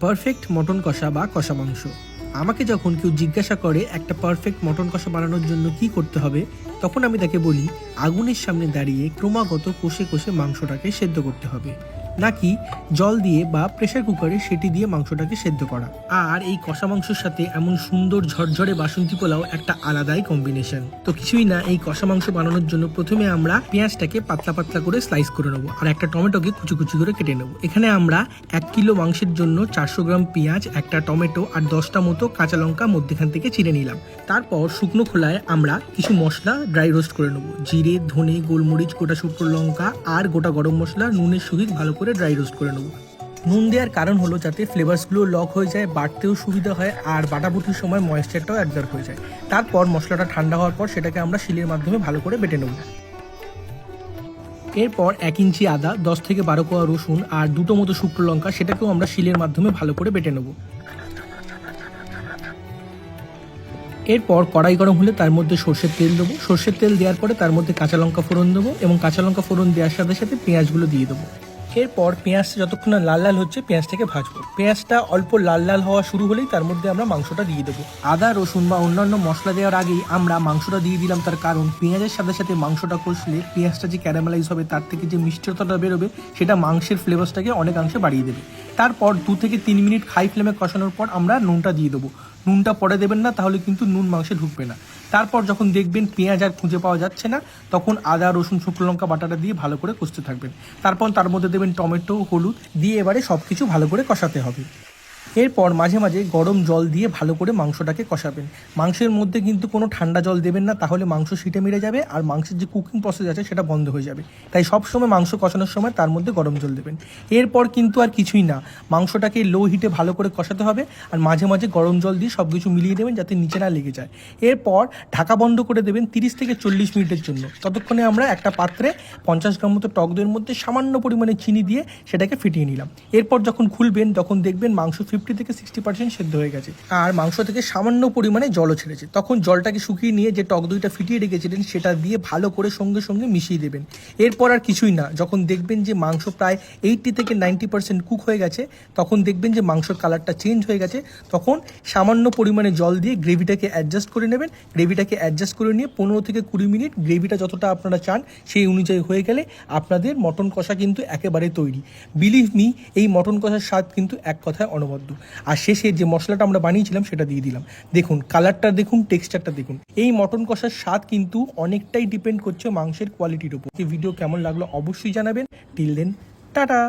Perfect mutton কষা বা কষা মাংস। আমাকে যখন কেউ জিজ্ঞাসা করে একটা পারফেক্ট মটন কষা বানানোর জন্য কি করতে হবে, তখন আমি তাকে বলি, আগুনের সামনে দাঁড়িয়ে ক্রমাগত কষে কষে মাংসটাকে সেদ্ধ করতে হবে। নাকি জল দিয়ে বা প্রেসার কুকারে সেটি দিয়ে মাংসটাকে সেদ্ধ করা। আর এই কষা মাংসের সাথে এমন সুন্দর ঝরঝরে বাসন্তী পোলাও একটা আলাদাই কম্বিনেশন তো কিছুই না, এই কষা মাংস বানানোর জন্য প্রথমে আমরা পেঁয়াজটাকে পাতলা পাতলা করে স্লাইস করে নেব আর একটা টমেটোকে কুচি কুচি করে কেটে নেব। এখানে আমরা এক কিলো মাংসের জন্য চারশো গ্রাম পেঁয়াজ, একটা টমেটো আর দশটা মতো কাঁচা লঙ্কা মধ্যেখান থেকে চিড়ে নিলাম। তারপর শুকনো খোলায় আমরা কিছু মশলা ড্রাই রোস্ট করে নেব। জিরে, ধনে, গোলমরিচ, গোটা শুকনো লঙ্কা আর গোটা গরম মশলা, নুনের সহিত ভালো করে ড্রাই রোস্ট করে নেব। নুন দেওয়ার কারণ হলো যাতে ফ্লেভারসগুলো লক হয়ে যায় বাটতেও সুবিধা হয়, আর বাটাবুটির সময় ময়েশ্চারটাও অ্যাবজর্ব হয়ে যায়। তারপর মশলাটা ঠান্ডা হওয়ার পর সেটাকে আমরা শিলের মাধ্যমে ভালো করে বেটে নেব। এরপর এক ইঞ্চি আদা, দশ থেকে বারো কোয়া রসুন আর দুটো মতো শুকনো লঙ্কা সেটাকেও আমরা শিলের মাধ্যমে ভালো করে বেটে নেব। এরপর কড়াই গরম হলে তার মধ্যে সর্ষের তেল দেবো। সর্ষের তেল দেওয়ার পরে তার মধ্যে কাঁচা লঙ্কা ফোড়ন দেবো এবং কাঁচা লঙ্কা ফোড়ন দেওয়ার সাথে সাথে পেঁয়াজগুলো দিয়ে দেবো। এরপর পেঁয়াজটা যতক্ষণ না লাল লাল হচ্ছে, পেঁয়াজটাকে ভাজবো। পেঁয়াজটা অল্প লাল লাল হওয়া শুরু হলেই তার মধ্যে আমরা মাংসটা দিয়ে দেবো। আদা, রসুন বা অন্যান্য মশলা দেওয়ার আগেই আমরা মাংসটা দিয়ে দিলাম তার কারণ পেঁয়াজের সাথে সাথে মাংসটা কষলে পেঁয়াজটা যে ক্যারামেলাইজ হবে তার থেকে যে মিষ্টতাটা বেরোবে, সেটা মাংসের ফ্লেভারসটাকে অনেকাংশে বাড়িয়ে দেবে। তারপর দু থেকে তিন মিনিট হাই ফ্লেমে কষানোর পর আমরা নুনটা দিয়ে দেবো। নুনটা পরে দেবেন না, তাহলে কিন্তু নুন মাংসে ঢুকবে না। তারপর যখন দেখবেন পেঁয়াজ আর খুঁজে পাওয়া যাচ্ছে না, তখন আদা, রসুন, শুকনো লঙ্কা বাটাটা দিয়ে ভালো করে কষতে থাকবেন। তারপর তার মধ্যে দেবেন টমেটো, হলুদ, দিয়ে এবারে সব কিছু ভালো করে কষাতে হবে। এরপর মাঝে মাঝে গরম জল দিয়ে ভালো করে মাংসটাকে কষাবেন। মাংসের মধ্যে কিন্তু কোনো ঠান্ডা জল দেবেন না, তাহলে মাংস সিটে মেরে যাবে আর মাংসের যে কুকিং প্রসেস আছে সেটা বন্ধ হয়ে যাবে। তাই সব সময় মাংস কষানোর সময় তার মধ্যে গরম জল দেবেন। এরপর কিন্তু আর কিছুই না, মাংসটাকে লো হিটে ভালো করে কষাতে হবে আর মাঝে মাঝে গরম জল দিয়ে সব কিছু মিলিয়ে দেবেন যাতে নিচে না লেগে যায়। এরপর ঢাকা বন্ধ করে দেবেন তিরিশ থেকে চল্লিশ মিনিটের জন্য। ততক্ষণে আমরা একটা পাত্রে পঞ্চাশ গ্রাম মতো টক দইয়ের মধ্যে সামান্য পরিমাণে চিনি দিয়ে সেটাকে ফিটিয়ে নিলাম। এরপর যখন খুলবেন, তখন দেখবেন মাংস ফিফটি থেকে সিক্সটি পার্সেন্ট সেদ্ধ হয়ে গেছে। আর মাংস থেকে সামান্য পরিমাণে জলও ছেড়েছে। তখন জলটাকে শুকিয়ে নিয়ে যে টক দইটা ফিটিয়ে রেখেছিলেন, সেটা দিয়ে ভালো করে সঙ্গে সঙ্গে মিশিয়ে দেবেন। এরপর আর কিছুই না। যখন দেখবেন যে মাংস প্রায় এইটটি থেকে নাইনটি পার্সেন্ট কুক হয়ে গেছে, তখন দেখবেন যে মাংসর কালারটা চেঞ্জ হয়ে গেছে। তখন সামান্য পরিমাণে জল দিয়ে গ্রেভিটাকে অ্যাডজাস্ট করে নেবেন। গ্রেভিটাকে অ্যাডজাস্ট করে নিয়ে পনেরো থেকে কুড়ি মিনিট গ্রেভিটা যতটা আপনারা চান সেই অনুযায়ী হয়ে গেলে আপনাদের মটন কষা কিন্তু একেবারে তৈরি। বিলিভ মি এই মটন কষার স্বাদ কিন্তু এক কথায় অনবদ্য। আর শেষে যে মশলাটা আমরা বানিয়েছিলাম সেটা দিয়ে দিলাম। দেখুন কালারটা দেখুন টেক্সচারটা দেখুন। এই মটন কষার স্বাদ কিন্তু অনেকটাই ডিপেন্ড করছে মাংসের কোয়ালিটির উপর। ভিডিও কেমন লাগল অবশ্যই জানাবেন। Till then tata